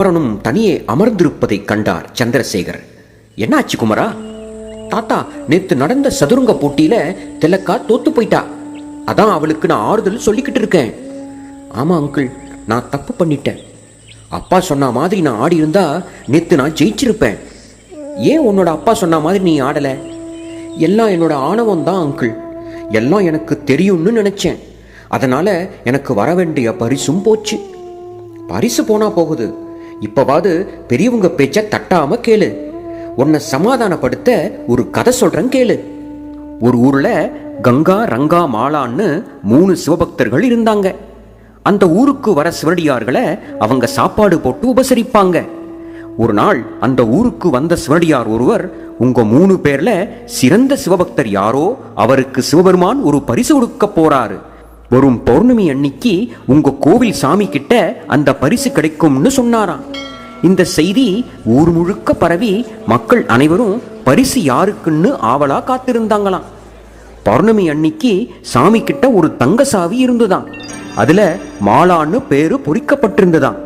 குமரனும் தனியே அமர்ந்திருப்பதைக் கண்டார் சந்திரசேகர். என்னாச்சு குமரா? தாத்தா நேத்து நடந்த சதுரங்க போட்டியில தெலக்கா தோத்து போயிட்டா. அதான் அவளுக்கு நான் ஆறுதல் சொல்லிக்கிட்டு இருக்கேன். ஆமா அங்கிள் நான் தப்பு பண்ணிட்டேன். அப்பா சொன்ன மாதிரி நான் ஆடி இருந்தா நேத்து நான் ஜெயிச்சிருப்பேன். ஏன் உன்னோட அப்பா சொன்ன மாதிரி நீ ஆடல? எல்லாம் என்னோட ஆணவம் தான் அங்கிள். எல்லாம் எனக்கு தெரியும்னு நினைச்சேன். அதனால எனக்கு வர வேண்டிய பரிசும் போச்சு. பரிசு போனா போகுது. இப்பவாது பெரியவங்க பேச்ச தட்டாம கேளு. உன்னை சமாதானப்படுத்த ஒரு கதை சொல்றேன் கேளு. ஒரு ஊர்ல கங்கா ரங்கா மாலான்னு மூணு சிவபக்தர்கள் இருந்தாங்க. அந்த ஊருக்கு வர சிவனடியார்களை அவங்க சாப்பாடு போட்டு உபசரிப்பாங்க. ஒரு நாள் அந்த ஊருக்கு வந்த சிவனடியார் ஒருவர் உங்க மூணு பேர்ல சிறந்த சிவபக்தர் யாரோ? அவருக்கு சிவபெருமான் ஒரு பரிசு கொடுக்க போறாரு. வரும் பௌர்ணமி அன்னைக்கு உங்க கோவில் சாமி கிட்ட அந்த பரிசு கிடைக்கும்னு சொன்னாராம். இந்த செய்தி ஊர் முழுக்க பரவி மக்கள் அனைவரும் பரிசு யாருக்குன்னு ஆவலா காத்திருந்தாங்களாம். பௌர்ணமி அன்னைக்கு சாமி கிட்ட ஒரு தங்க சாவி இருந்துதான் அதுல மாலான்னு பேரு பொறிக்கப்பட்டிருந்துதான்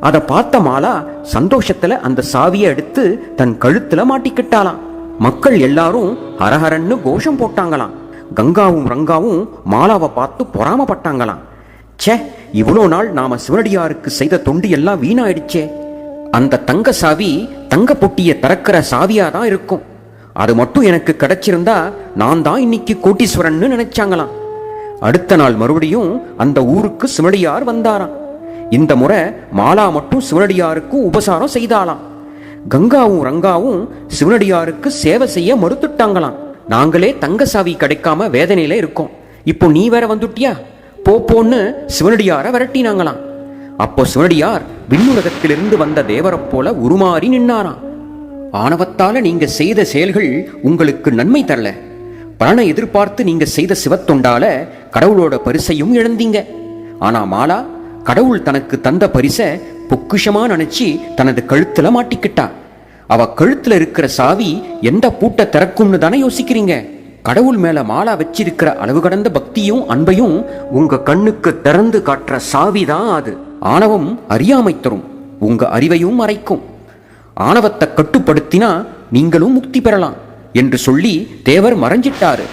அதை பார்த்த மாலா சந்தோஷத்துல அந்த சாவியை எடுத்து தன் கழுத்துல மாட்டிக்கிட்டாளாம். மக்கள் எல்லாரும் ஹரஹரன்னு கோஷம் போட்டாங்களாம். கங்காவும் ரங்காவும் மாலாவை பார்த்து பொறாமப்பட்டாங்களாம். ச்சே இவ்வளோ நாள் நாம சிவனடியாருக்கு செய்த தொண்டு எல்லாம் வீணாயிடுச்சே. அந்த தங்க சாவி தங்க பொட்டியை திறக்கிற சாவியா தான் இருக்கும். அது மட்டும் எனக்கு கிடைச்சிருந்தா நான் தான் இன்னைக்கு கோட்டீஸ்வரன்னு நினைச்சாங்களாம். அடுத்த நாள் மறுபடியும் அந்த ஊருக்கு சிவனடியார் வந்தாராம். இந்த முறை மாலா மட்டும் சிவனடியாருக்கு உபசாரம் செய்தாளாம். கங்காவும் ரங்காவும் சிவனடியாருக்கு சேவை செய்ய மறுத்துட்டாங்களாம். நாங்களே தங்க சாவி கிடைக்காம வேதனையில இருக்கோம். இப்போ நீ வேற வந்துட்டியா? போ போன்னு சிவனடியார விரட்டினாங்களாம். அப்போ சிவனடியார் விண்ணுலகத்திலிருந்து வந்த தேவரைப் போல உருமாறி நின்னாராம். ஆணவத்தால நீங்க செய்த செயல்கள் உங்களுக்கு நன்மை தரல. பலனை எதிர்பார்த்து நீங்க செய்த சிவத்தொண்டால கடவுளோட பரிசையும் இழந்தீங்க. ஆனா மாலா கடவுள் தனக்கு தந்த பரிசை பொக்குஷமா நினைச்சு தனது கழுத்துல மாட்டிக்கிட்டா அவ கழுத்துல இருக்கிற சாவி எந்த பூட்டை திறக்கும்னு தானே யோசிக்கிறீங்க? கடவுள் மேல மாலா வச்சிருக்கிற அளவு கடந்த பக்தியும் அன்பையும் உங்க கண்ணுக்கு திறந்து காட்டுற சாவி தான் அது. ஆணவம் அறியாமை தரும். உங்க அறிவையும் மறைக்கும். ஆணவத்தை கட்டுப்படுத்தினா நீங்களும் முக்தி பெறலாம் என்று சொல்லி தேவர் மறைஞ்சிட்டாரு.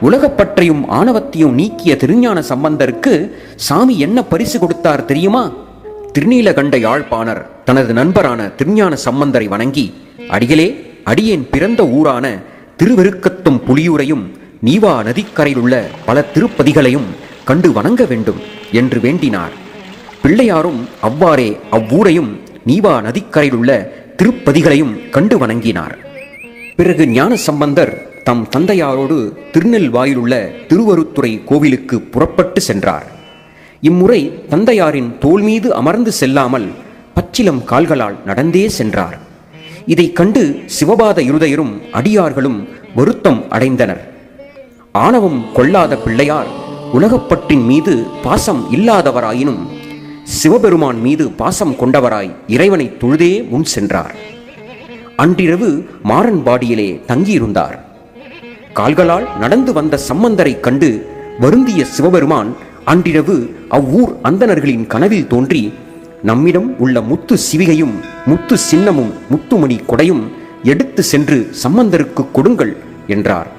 உலகப்பற்றையும் ஆணவத்தையும் நீக்கிய திருஞான சம்பந்தருக்கு சாமி என்ன பரிசு கொடுத்தார் தெரியுமா? திருநீலகண்ட யாழ்ப்பாணர் தனது நண்பரான திருஞான சம்பந்தரை வணங்கி அடிகளே அடியேன் பிறந்த ஊரான திருவெருக்கத்தும் புலியூரையும் நீவா நதிக்கரையிலுள்ள பல திருப்பதிகளையும் கண்டு வணங்க வேண்டும் என்று வேண்டினார். பிள்ளையாரும் அவ்வாறே அவ்வூரையும் நீவா நதிக்கரையிலுள்ள திருப்பதிகளையும் கண்டு வணங்கினார். பிறகு ஞான சம்பந்தர் தம் தந்தையாரோடு திருநெல்வாயிலுள்ள திருவருத்துறை கோவிலுக்கு புறப்பட்டு சென்றார். இம்முறை தந்தையாரின் தோல் மீது அமர்ந்து செல்லாமல் பச்சிலம் கால்களால் நடந்தே சென்றார். இதைக் கண்டு சிவபாத இருதயரும் அடியார்களும் வருத்தம் அடைந்தனர். ஆணவம் கொள்ளாத பிள்ளையார் உலகப்பட்டின் மீது பாசம் இல்லாதவராயினும் சிவபெருமான் மீது பாசம் கொண்டவராய் இறைவனை தொழுதே முன் சென்றார். அன்றிரவு மாறன்பாடியிலே தங்கியிருந்தார். கால்களால் நடந்து வந்த சம்பந்தரைக் கண்டு வருந்திய சிவபெருமான் அன்றிரவு அவ்வூர் அந்தணர்களின் கனவில் தோன்றி நம்மிடம் உள்ள முத்து சிவிகையும் முத்து சின்னமும் முத்துமணி கொடையும் எடுத்து சென்று சம்பந்தருக்கு கொடுங்கள் என்றார்.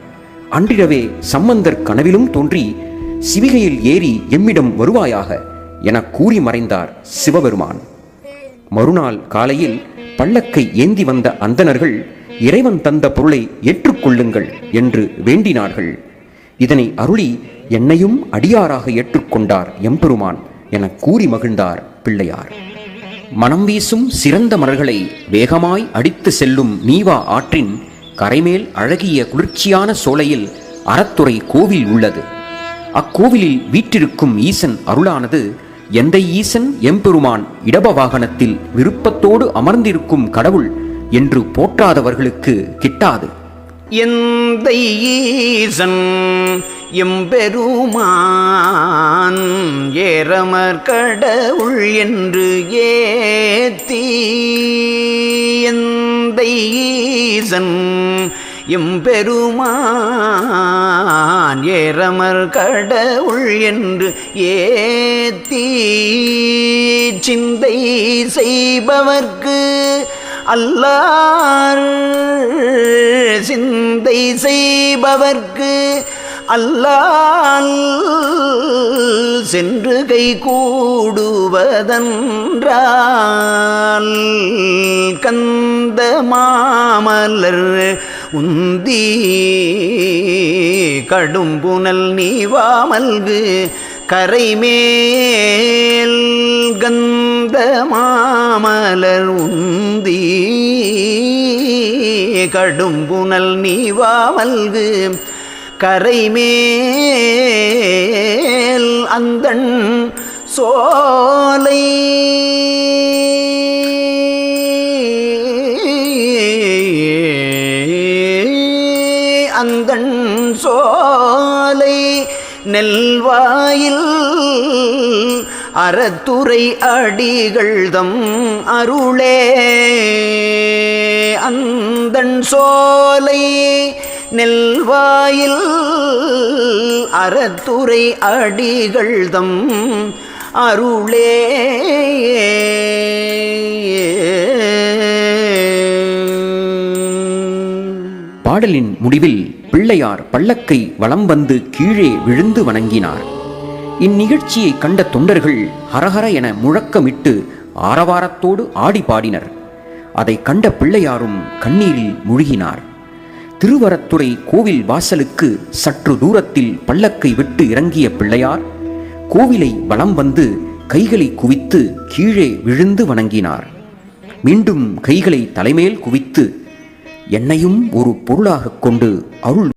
அன்றிரவே சம்பந்தர் கனவிலும் தோன்றி சிவிகையில் ஏறி எம்மிடம் வருவாயாக என கூறி மறைந்தார் சிவபெருமான். மறுநாள் காலையில் பல்லக்கை ஏந்தி வந்த அந்தணர்கள் இறைவன் தந்த பொருளை ஏற்றுக்கொள்ளுங்கள் என்று வேண்டினார்கள். இதனை அருளி என்னையும் அடியாராக ஏற்றுக்கொண்டார் எம்பெருமான் என கூறி மகிழ்ந்தார் பிள்ளையார். மனம் வீசும் சிறந்த மலர்களை வேகமாய் அடித்து செல்லும் நீவா ஆற்றின் கரைமேல் அழகிய குளிர்ச்சியான சோலையில் அறத்துறை கோவில் உள்ளது. அக்கோவிலில் வீற்றிருக்கும் ஈசன் அருளானது எந்த ஈசன் எம்பெருமான் இடப வாகனத்தில் விருப்பத்தோடு அமர்ந்திருக்கும் கடவுள் என்று போற்றாதவர்களுக்கு கிட்டாது. எந்த ஈசன் எம்பெருமான் ஏறமர் கடவுள் என்று ஏத்தி எந்த ஈசன் எம்பெருமான் ஏறமர் கடவுள் என்று ஏத்தி சிந்தை செய்பவர்க்கு அல்லாறு சிந்தை செய்பவர்க்கு அல்லால் சென்று கை கூடுவதன்றால் கந்த மாமலர் உந்தி கடும்புனல் நீவாமல்கு கரைமேல் கந்த மாமலர் உந்தி கடும்புனல் நீவாமல்கு கரைமேல் அந்தன் சோலை அந்தன் சோ நெல்வாயில் அறத்துறை அடிகள்தம் அருளே. அந்தன் சோலை நெல்வாயில் அறத்துறை அடிகள்தம் அருளே. பாடலின் முடிவில் பிள்ளையார் பல்லக்கை வலம் வந்து கீழே விழுந்து வணங்கினார். இந்நிகழ்ச்சியை கண்ட தொண்டர்கள் ஹரஹர என முழக்கமிட்டு ஆரவாரத்தோடு ஆடி பாடினர் அதை கண்ட பிள்ளையாரும் கண்ணீரில் முழுகினார். திருவரத்துறை கோவில் வாசலுக்கு சற்று தூரத்தில் பல்லக்கை விட்டு இறங்கிய பிள்ளையார் கோவிலை வலம் வந்து கைகளை குவித்து கீழே விழுந்து வணங்கினார். மீண்டும் கைகளை தலைமேல் குவித்து என்னையும் ஒரு பொருளாக கொண்டு அருள்